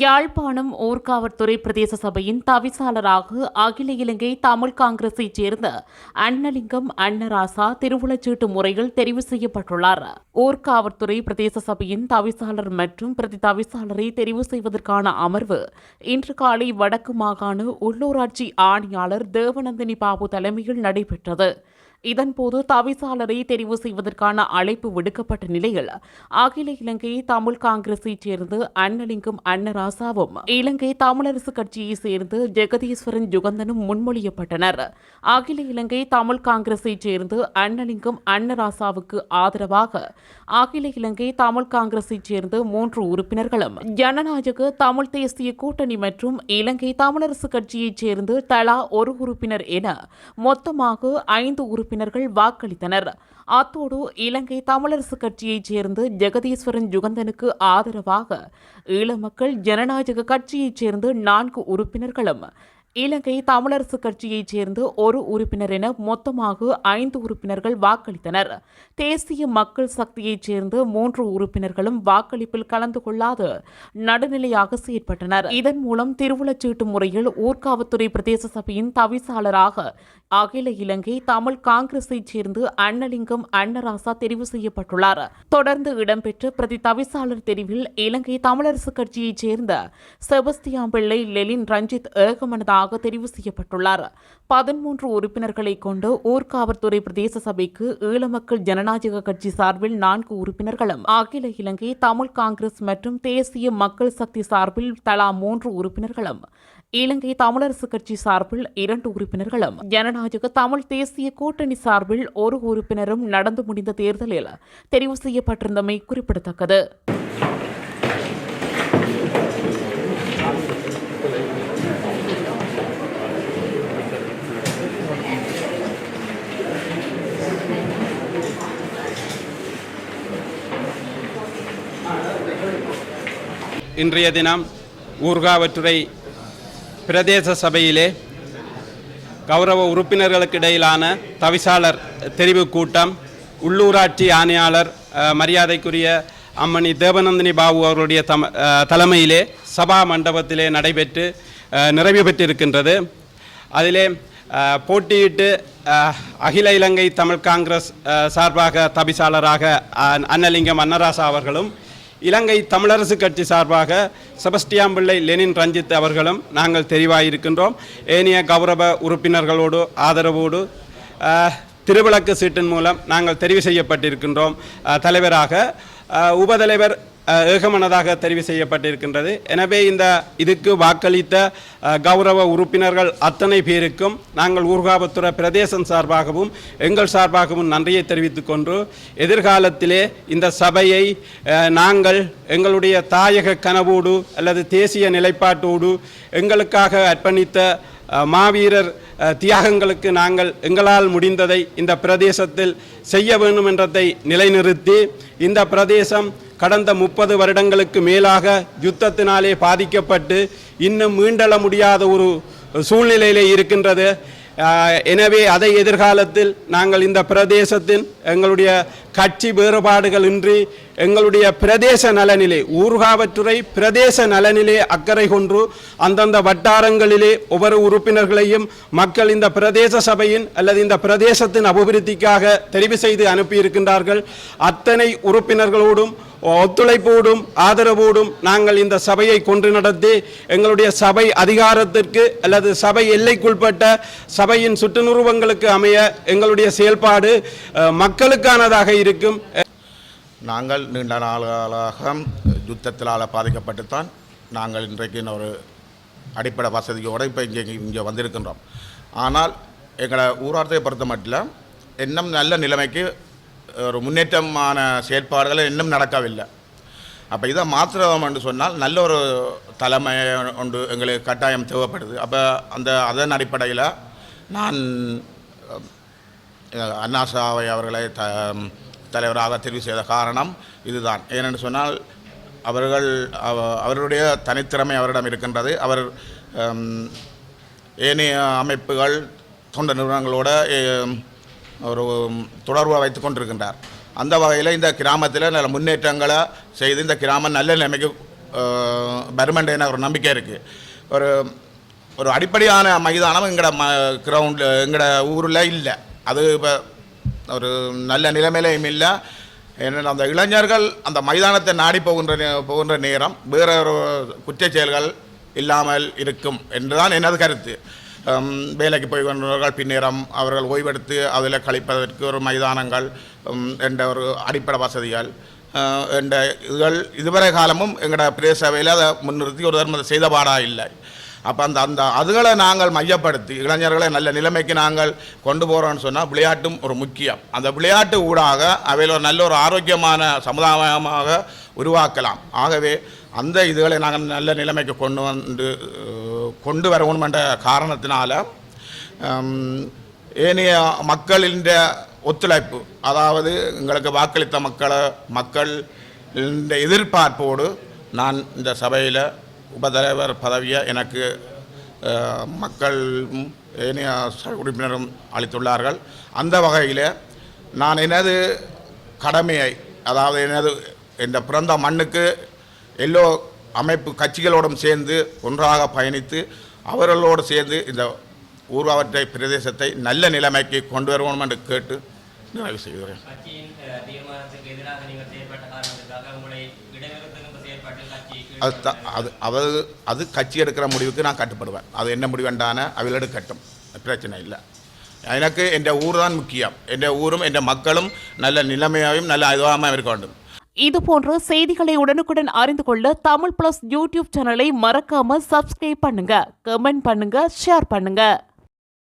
யாழ்ப்பாணம் ஊர்காவற்துறை பிரதேச சபையின் தவிசாளராக அகில இலங்கை தமிழ் காங்கிரஸைச் சேர்ந்த அன்னலிங்கம் அன்னராசா திருவுளச்சீட்டு முறையில் தெரிவு செய்யப்பட்டுள்ளார். ஊர்காவற்துறை பிரதேச சபையின் தவிசாளர் மற்றும் பிரதி தவிசாளரை தெரிவு செய்வதற்கான அமர்வு இன்று காலை வடக்கு மாகாண உள்ளூராட்சி ஆணையாளர் தேவநந்தினி பாபு தலைமையில் நடைபெற்றது. இதன்போது தவிசாளரை தெரிவு செய்வதற்கான அழைப்பு விடுக்கப்பட்ட நிலையில் அகில இலங்கை தமிழ் காங்கிரஸைச் சேர்ந்து அன்னலிங்கம் அன்னராசாவும் இலங்கை தமிழரசு கட்சியைச் சேர்ந்து ஜெகதீஸ்வரன் ஜுகந்தனும் முன்மொழியப்பட்டனர். அகில இலங்கை தமிழ் காங்கிரஸைச் சேர்ந்து அன்னலிங்கம் அன்னராசாவுக்கு ஆதரவாக அகில இலங்கை தமிழ் காங்கிரஸைச் சேர்ந்து மூன்று உறுப்பினர்களும் ஜனநாயக தமிழ் தேசிய கூட்டணி மற்றும் இலங்கை தமிழரசு கட்சியைச் சேர்ந்து தலா ஒரு உறுப்பினர் என மொத்தமாக ஐந்து உறுப்பினர்கள் வாக்களித்தனர். அத்தோடு இலங்கை தமிழரசு கட்சியைச் சேர்ந்து ஜெகதீஸ்வரன் ஜுகந்தனுக்கு ஆதரவாக ஈழ மக்கள் ஜனநாயக கட்சியைச் சேர்ந்து நான்கு உறுப்பினர்களும் இலங்கை தமிழரசு கட்சியைச் சேர்ந்து ஒரு உறுப்பினர் என மொத்தமாக ஐந்து உறுப்பினர்கள் வாக்களித்தனர். தேசிய மக்கள் சக்தியைச் சேர்ந்து மூன்று உறுப்பினர்களும் வாக்களிப்பில் கலந்து கொள்ளாது நடுநிலையாக செயற்பட்டனர். இதன் மூலம் திருவுளச்சீட்டு முறையில் ஊர்காவத்துறை பிரதேச சபையின் தவிசாளராக அகில இலங்கை தமிழ் காங்கிரஸைச் சேர்ந்து அன்னலிங்கம் அன்னராசா தெரிவு செய்யப்பட்டுள்ளார். தொடர்ந்து இடம்பெற்ற பிரதி தவிசாளர் தெரிவில் இலங்கை தமிழரசு கட்சியைச் சேர்ந்த செபஸ்தியாம்பிள்ளை லெலின் ரஞ்சித் ஏகமனதாக தெரிவு செய்யப்பட்டுள்ளார். பதிமூன்று உறுப்பினர்களை கொண்டு ஊர்காவற்துறை பிரதேச சபைக்கு ஈழமக்கள் ஜனநாயக கட்சி சார்பில் நான்கு உறுப்பினர்களும் அகில இலங்கை தமிழ் காங்கிரஸ் மற்றும் தேசிய மக்கள் சக்தி சார்பில் தலா மூன்று உறுப்பினர்களும் இலங்கை தமிழரசு கட்சி சார்பில் இரண்டு உறுப்பினர்களும் ஜனநாயக தமிழ் தேசிய கூட்டணி சார்பில் ஒரு உறுப்பினரும் நடந்து முடிந்த தேர்தலில் தெரிவு செய்யப்பட்டிருந்தமை குறிப்பிடத்தக்கது. இன்றைய தினம் ஊர்காவற்றுறை பிரதேச சபையிலே கௌரவ உறுப்பினர்களுக்கு இடையிலான தவிசாளர் தெரிவு கூட்டம் உள்ளூராட்சி ஆணையாளர் மரியாதைக்குரிய அம்மணி தேவநந்தினி பாபு அவர்களுடைய தம தலைமையிலே சபா மண்டபத்திலே நடைபெற்று நிறைவு பெற்றிருக்கின்றது. அதிலே போட்டியிட்டு அகில இலங்கை தமிழ் காங்கிரஸ் சார்பாக தபிசாளராக அன்னலிங்கம் அன்னராசா அவர்களும் இலங்கை தமிழரசு கட்சி சார்பாக செபஸ்டியாம் பிள்ளை லெனின் ரஞ்சித் அவர்களும் நாங்கள் தெரிவாயிருக்கின்றோம். ஏனைய கௌரவ உறுப்பினர்களோடு ஆதரவோடு திருவிளக்கு சீட்டின் மூலம் நாங்கள் தெரிவு செய்யப்பட்டிருக்கின்றோம். தலைவராக உபதலைவர் ஏகமனதாக தெரிவு செய்யப்பட்டிருக்கின்றது. எனவே இந்த இதுக்கு வாக்களித்த கௌரவ உறுப்பினர்கள் அத்தனை பேருக்கும் நாங்கள் ஊர்காபத்துறை பிரதேசம் சார்பாகவும் எங்கள் சார்பாகவும் நன்றியை தெரிவித்துக் கொண்டு எதிர்காலத்திலே இந்த சபையை நாங்கள் எங்களுடைய தாயக கனவோடு அல்லது தேசிய நிலைப்பாட்டோடு எங்களுக்காக அர்ப்பணித்த மாவீரர் தியாகங்களுக்கு நாங்கள் எங்களால் முடிந்ததை இந்த பிரதேசத்தில் செய்ய வேண்டும் என்றதை நிலைநிறுத்தி இந்த பிரதேசம் கடந்த முப்பது வருடங்களுக்கு மேலாக யுத்தத்தினாலே பாதிக்கப்பட்டு இன்னும் மீண்டள முடியாத ஒரு சூழ்நிலையிலே இருக்கின்றது. எனவே அதை எதிர்காலத்தில் நாங்கள் இந்த பிரதேசத்தின் எங்களுடைய கட்சி வேறுபாடுகள் இன்றி எங்களுடைய பிரதேச நலனிலே ஊர்காவற்றுறை பிரதேச நலனிலே அக்கறை கொன்று அந்தந்த வட்டாரங்களிலே ஒவ்வொரு உறுப்பினர்களையும் மக்கள் இந்த பிரதேச சபையின் அல்லது இந்த பிரதேசத்தின் அபிவிருத்திக்காக தெரிவு செய்து அனுப்பியிருக்கின்றார்கள். அத்தனை உறுப்பினர்களோடும் ஒத்துழைப்போடும் ஆதரவோடும் நாங்கள் இந்த சபையை கொண்டு நடத்தி எங்களுடைய சபை அதிகாரத்திற்கு அல்லது சபை எல்லைக்குட்பட்ட சபையின் சுற்றுநுருவங்களுக்கு அமைய எங்களுடைய செயல்பாடு மக்களுக்கானதாக இருக்கும். நாங்கள் நீண்ட நாளாக யுத்தத்தினால் பாதிக்கப்பட்டுத்தான் நாங்கள் இன்றைக்கு ஒரு அடிப்படை வசதியோடு இப்போ இங்கே இங்கே வந்திருக்கின்றோம். ஆனால் எங்களை ஊரார்த்தை பொறுத்த மட்டும் இன்னும் நல்ல நிலைமைக்கு ஒரு முன்னேற்றமான செயற்பாடுகள் இன்னும் நடக்கவில்லை. அப்போ இதை மாத்திரம் என்று சொன்னால் நல்ல ஒரு தலைமை ஒன்று எங்களுக்கு கட்டாயம் தேவைப்படுது. அப்போ அந்த அதன் அடிப்படையில் நான் அண்ணாசாவை அவர்களை த தலைவராக தெரிவு செய்த காரணம் இதுதான். ஏனென்று சொன்னால் அவர்கள் அவ- அவருடைய தனித்திறமை அவரிடம் இருக்கின்றது. அவர் ஏனைய அமைப்புகள் தொண்ட நிறுவனங்களோட ஒரு தொடர்பு வைத்து கொண்டிருக்கின்றார். அந்த வகையில் இந்த கிராமத்தில் நல்ல முன்னேற்றங்களை செய்து இந்த கிராமம் நல்ல நிலைமைக்கு வருமென்ற எனக்கு ஒரு நம்பிக்கை இருக்குது ஒரு ஒரு அடிப்படையான மைதானம் எங்களோட ம கிரவுண்டில் எங்களோட ஊரில் இல்லை. அது இப்போ ஒரு நல்ல நிலைமையிலையும் இல்லை. ஏன்னா அந்த இளைஞர்கள் அந்த மைதானத்தை நாடி போகின்ற போகின்ற நேரம் வேற ஒரு செயல்கள் இல்லாமல் இருக்கும் என்றுதான் எனது கருத்து. வேலைக்கு போய் கொண்டவர்கள் பின்னேறம் அவர்கள் ஓய்வெடுத்து அதில் கழிப்பதற்கு ஒரு மைதானங்கள் என்ற ஒரு அடிப்படை வசதிகள் என்ற இதுகள் இதுவரை காலமும் எங்களோட பிரதேச சபையில் அதை முன்னிறுத்தி ஒரு தர்மத்தை செய்த பாடா இல்லை. அப்போ அந்த அந்த அதுகளை நாங்கள் மையப்படுத்தி இளைஞர்களை நல்ல நிலைமைக்கு நாங்கள் கொண்டு போகிறோம்னு சொன்னால் விளையாட்டும் ஒரு முக்கியம். அந்த விளையாட்டு ஊடாக அவையில் ஒரு நல்ல ஒரு ஆரோக்கியமான சமுதாயமாக உருவாக்கலாம். ஆகவே அந்த இதுகளை நாங்கள் நல்ல நிலைமைக்கு கொண்டு வந்து கொண்டு வரணுமென்ற காரணத்தினால ஏனைய மக்களின் ஒத்துழைப்பு அதாவது எங்களுக்கு வாக்களித்த மக்களை மக்கள் இந்த எதிர்பார்ப்போடு நான் இந்த சபையில் உபதலைவர் பதவியை எனக்கு மக்கள் மக்களும் ஏனைய உறுப்பினரும் அளித்துள்ளார்கள். அந்த வகையில் நான் எனது கடமையை அதாவது எனது இந்த பிறந்த மண்ணுக்கு எல்லோ அமைப்பு கட்சிகளோடும் சேர்ந்து ஒன்றாக பயணித்து அவர்களோடு சேர்ந்து இந்த ஊர்வலத்தை பிரதேசத்தை நல்ல நிலைமைக்கு கொண்டு வருவோம் என்று கேட்டு நிறைவு செய்கிறேன் அது த- அது அது அது கட்சி எடுக்கிற முடிவுக்கு நான் கட்டுப்படுவேன் அது என்ன முடிவென்றான அவையில் எடுக்கட்டும் பிரச்சனை இல்லை எனக்கு என் ஊர் தான் முக்கியம் என் ஊரும் என் மக்களும் நல்ல நிலைமையாகவும் நல்ல இதுவாகவும் இருக்க வேண்டும் இது போன்ற செய்திகளை உடனுக்குடன் அறிந்து கொள்ள தமிழ் பிளஸ் யூடியூப் சேனலை மறக்காம சப்ஸ்கிரைப் பண்ணுங்க. கமெண்ட் பண்ணுங்க ஷேர் பண்ணுங்க.